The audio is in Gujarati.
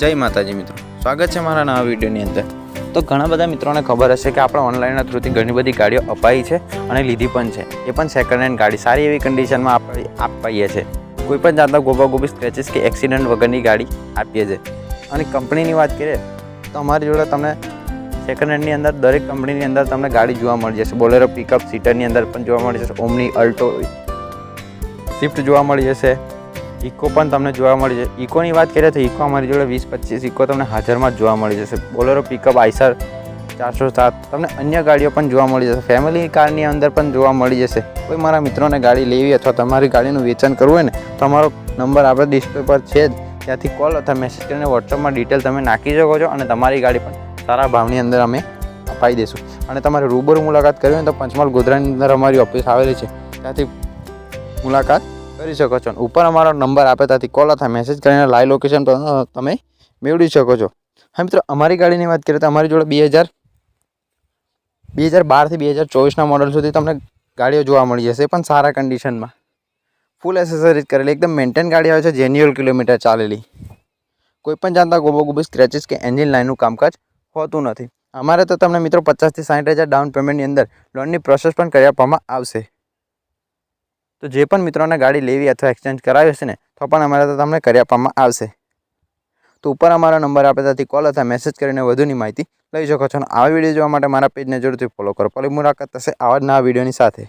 જય માતાજી મિત્રો. સ્વાગત છે મારા નવા વિડીયોની અંદર. તો ઘણા બધા મિત્રોને ખબર હશે કે આપણે ઓનલાઈનના થ્રુથી ઘણી બધી ગાડીઓ અપાઈ છે અને લીધી પણ છે. એ પણ સેકન્ડ હેન્ડ ગાડી, સારી એવી કન્ડિશનમાં આપણે અપાઈએ છે. કોઈ પણ જાતના ગોબા ગોબી સ્ક્રેચીસ કે એક્સિડન્ટ વગરની ગાડી આપીએ છીએ અને કંપનીની વાત કરીએ, તો અમારી જોડે તમને સેકન્ડ હેન્ડની અંદર, દરેક કંપનીની અંદર તમને ગાડી જોવા મળી જશે. બોલેરો પિકઅપ સીટરની અંદર પણ જોવા મળી જશે. ઓમની અલ્ટો સ્વિફ્ટ જોવા મળી જશે. ઇકો પણ તમને જોવા મળી જશે. ઇકોની વાત કરીએ તો ઇકો અમારી જોડે વીસ, પચીસ ઇકો તમને હાજરમાં જ જોવા મળી જશે. બોલેરો, પિકઅપ, આઈસર, ચારસો સાત, તમને અન્ય ગાડીઓ પણ જોવા મળી જશે. ફેમિલી કારની અંદર પણ જોવા મળી જશે. કોઈ મારા મિત્રોને ગાડી લેવી અથવા તમારી ગાડીનું વેચાણ કરવું હોય ને, તો અમારો નંબર આપણે ડિસ્પ્લે પર છે જ. ત્યાંથી કોલ અથવા મેસેજ કરીને વોટ્સઅપમાં ડિટેલ તમે નાખી શકો છો અને તમારી ગાડી પણ સારા ભાવની અંદર અમે અપાઈ દઈશું. અને તમારે રૂબરૂ મુલાકાત કરવી હોય તો પંચમહાલ ગોધરાની અંદર અમારી ઓફિસ આવેલી છે. ત્યાંથી મુલાકાત કરી શકો છો. ઉપર અમારો નંબર આપે ત્યાંથી કોલ અથવા મેસેજ કરીને લાઈવ લોકેશન તમે મેળવી શકો છો. હા, મિત્રો, અમારી ગાડીની વાત કરીએ તો અમારી જોડે બે હજાર બે હજાર બારથી બે હજાર ચોવીસના મોડલ સુધી તમને ગાડીઓ જોવા મળી જશે પણ સારા કન્ડિશનમાં ફૂલ એસેસરીઝ કરેલી, એકદમ મેન્ટેન ગાડી આવે છે જેન્યુઅલ કિલોમીટર ચાલેલી. કોઈ પણ જાતના ગોબો ગોબી સ્ક્રેચીસ કે એન્જિન લાઇનનું કામકાજ હોતું નથી. અમારે તો તમને મિત્રો પચાસથી સાઠ હજાર ડાઉન પેમેન્ટની અંદર લોનની પ્રોસેસ પણ કરી આપવામાં આવશે. તો જે પણ મિત્રોને ગાડી લેવી અથવા એક્સચેન્જ કરાવી હશે ને, તો પણ અમારે તમને કરી આપવામાં આવશે. તો ઉપર અમારો નંબર આપે ત્યાંથી કોલ અથવા મેસેજ કરીને વધુની માહિતી લઈ શકો છો અને આવા વીડિયો જોવા માટે મારા પેજને જરૂરથી ફોલો કરો. ફરી મુલાકાત થશે આવા જ નવા વિડીયોની સાથે.